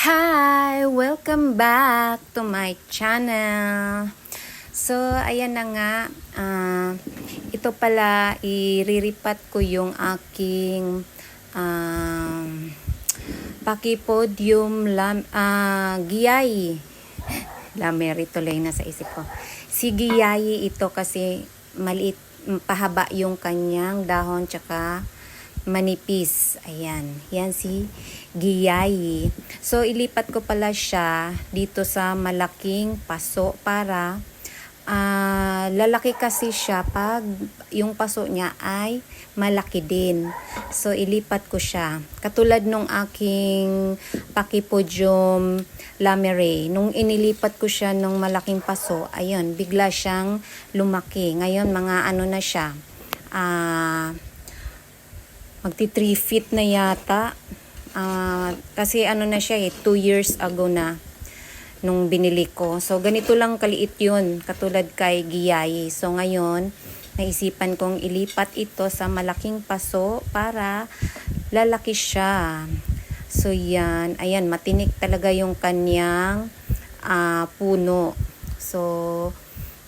Hi! Welcome back to my channel. So, ayan na nga. ah, ito pala, iriripat ko yung aking um, pakipodium lam, ah, giyay. Lameri tuloy na sa isip ko. Si giyay ito kasi maliit, pahaba yung kanyang dahon tsaka manipis. Ayan. Yan si Giyayi. So, ilipat ko pala siya dito sa malaking paso para ah, lalaki kasi siya pag yung paso niya ay malaki din. So, ilipat ko siya. Katulad nung aking pakipodium lamere. Nung inilipat ko siya nung malaking paso, ayun, bigla siyang lumaki. Ngayon, mga ano na siya, ah, magti 3 feet na yata. Ah, kasi ano na siya eh, 2 years ago na nung binili ko. So, ganito lang kaliit yun, katulad kay Giyayi. So, ngayon, naisipan kong ilipat ito sa malaking paso para lalaki siya. So, yan. Ayan, matinik talaga yung kanyang ah, puno. So,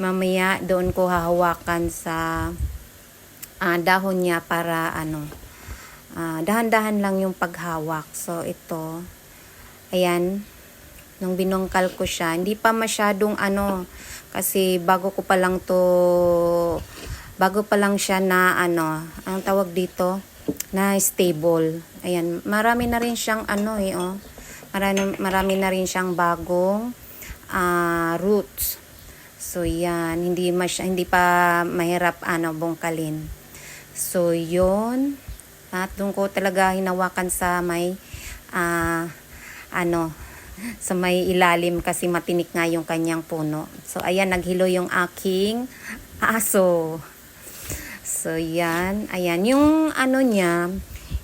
mamaya doon ko hahawakan sa ah, dahon niya para ano, Ah, dahan-dahan lang yung paghawak. So, ito, ayan, nung binungkal ko siya, hindi pa masyadong ano, kasi bago ko pa lang to, bago pa lang siya na ano, ang tawag dito, na stable. Ayan, marami na rin siyang ano eh, oh. Marami, marami na rin siyang bagong ah, roots. So, yan, hindi, masya, hindi pa mahirap ano, bungkalin. So, yun. At doon ko talaga hinawakan sa may ah, ano sa may ilalim kasi matinik nga yung kanyang puno. So ayan naghilo yung aking aso. So yan, ayan yung ano niya,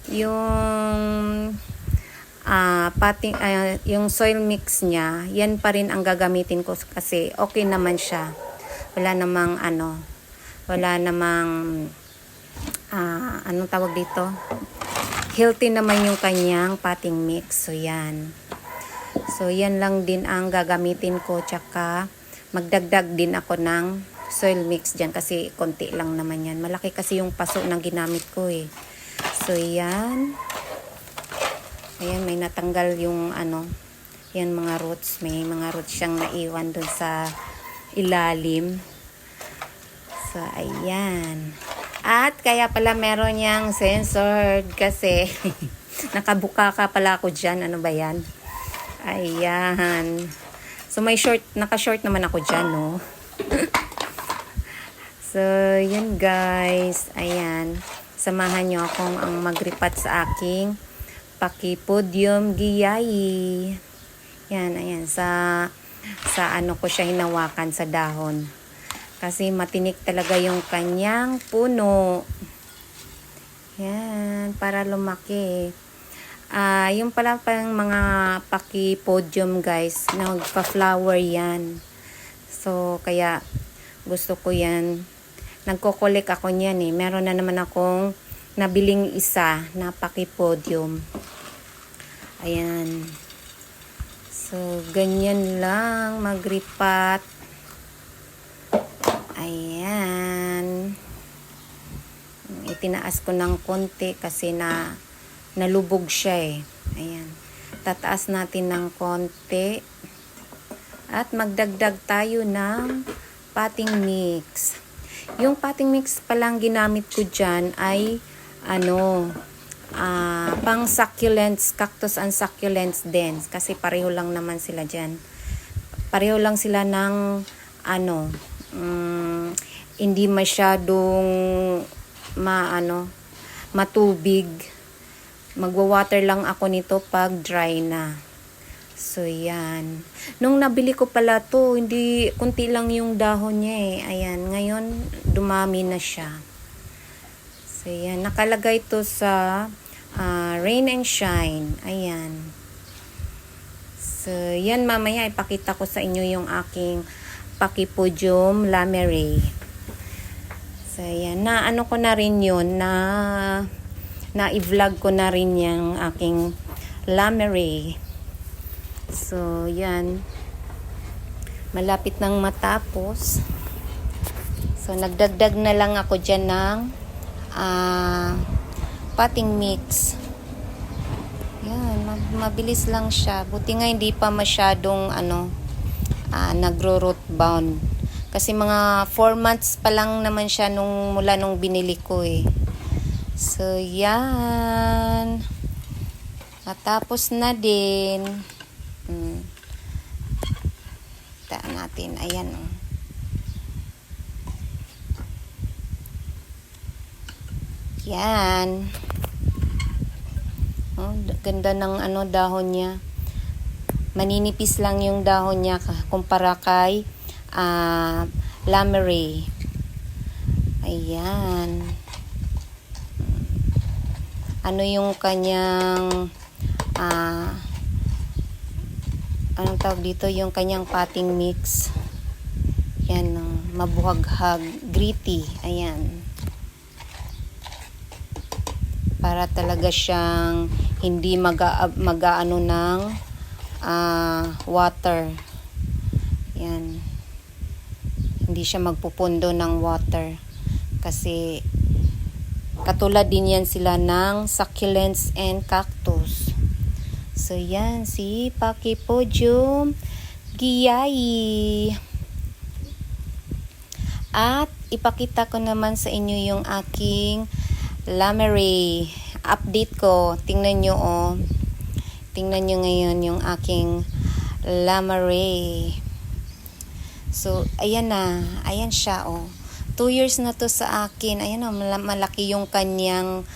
yung ah pating ah, yung soil mix niya, yan pa rin ang gagamitin ko kasi okay naman siya. Wala namang ano, wala namang ah, anong tawag dito? Healthy naman yung kanyang potting mix. So, yan. So, yan lang din ang gagamitin ko. Tsaka, magdagdag din ako ng soil mix dyan kasi konti lang naman yan. Malaki kasi yung paso na ginamit ko eh. So, yan. Ayan, may natanggal yung ano, yan mga roots. May mga roots siyang naiwan dun sa ilalim. So, ayan. At kaya pala meron niyang censored kasi nakabuka ka pala ako dyan. Ano ba yan? Ayan. So may short, naka-short naman ako dyan, no? so, yun guys. Ayan. Samahan niyo akong ang magripat sa aking pakipodium giyayi. Yan, ayan. Sa, sa ano ko siya hinawakan sa dahon. Kasi matinik talaga yung kanyang puno. Yan, para lumaki. Ah, yung pala pang mga paki-podium guys, nagpa-flower yan. So, kaya gusto ko yan. Nagko-collect ako niyan eh. Meron na naman akong nabiling isa na paki-podium. Ayan. So, ganyan lang magripat. Ayan. Itinaas ko ng konti kasi na nalubog siya eh. Ayan. Tataas natin ng konti. At magdagdag tayo ng potting mix. Yung potting mix palang ginamit ko dyan ay ano, ah, pang succulents, cactus and succulents din. Kasi pareho lang naman sila dyan. Pareho lang sila ng ano, mm, hindi masyadong maano matubig. Magwa-water lang ako nito pag dry na. So yan. Nung nabili ko pala to hindi kunti lang yung dahon niya eh. Ayan ngayon dumami na siya. So yan. Nakalagay to sa ah, rain and shine. Ayan. So yan mamaya ipakita ko sa inyo yung aking Pakipodium lamere. So, yan. Na ano ko na rin yun, na na i-vlog ko na rin yung aking lamere. So, yan. Malapit nang matapos. So, nagdagdag na lang ako dyan ng ah, potting mix. Yan, ma- mabilis lang siya. Buti nga hindi pa masyadong ano, ah, nagro-root bound. Kasi mga 4 months pa lang naman siya nung mula nung binili ko eh. So, yan. Natapos na din. Hmm. Taan natin. Ayan oh. Yan. Oh, ganda ng ano dahon niya. Maninipis lang yung dahon niya kumpara kay ah lamere. Ayan. Ano yung kanyang ah anong tawag dito yung kanyang potting mix. Yan, oh, mabuhaghag, gritty. Ayan para talaga siyang hindi maga, mag-ano ng ah, water. Yan. Hindi siya magpupundo ng water. Kasi katulad din yan sila ng succulents and cactus. So yan, si Pakipodium Giyai. At ipakita ko naman sa inyo yung aking Lamere update ko. Tingnan nyo oh. Tingnan nyo ngayon yung aking Lamere. So, ayan na. Ayan siya oh. Two years na to sa akin. Ayan oh, mala- malaki yung kanyang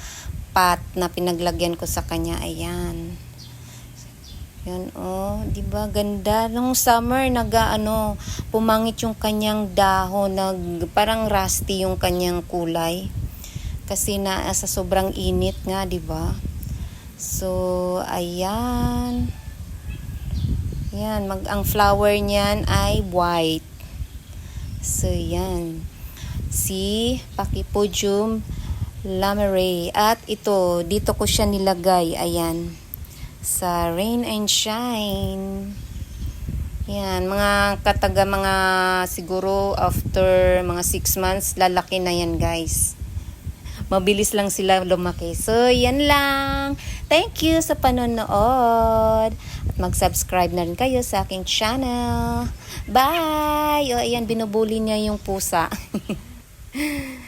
pot na pinaglagyan ko sa kanya. Ayan. Yan oh, 'di ba ganda nung summer naga ano, pumangit yung kanyang dahon, nag parang rusty yung kanyang kulay. Kasi na sa sobrang init nga, 'di ba? So, ayan. Yan, mag ang flower niyan ay white. So, yan. Si Pakipodium lamere. At ito, dito ko siya nilagay. Ayan sa Rain and Shine. Yan, mga kataga mga siguro after mga 6 months, lalaki na yan guys. Mabilis lang sila lumaki. So, yan lang. Thank you sa panonood. At mag-subscribe na rin kayo sa aking channel. Bye! O, ayan, binubuli niya yung pusa.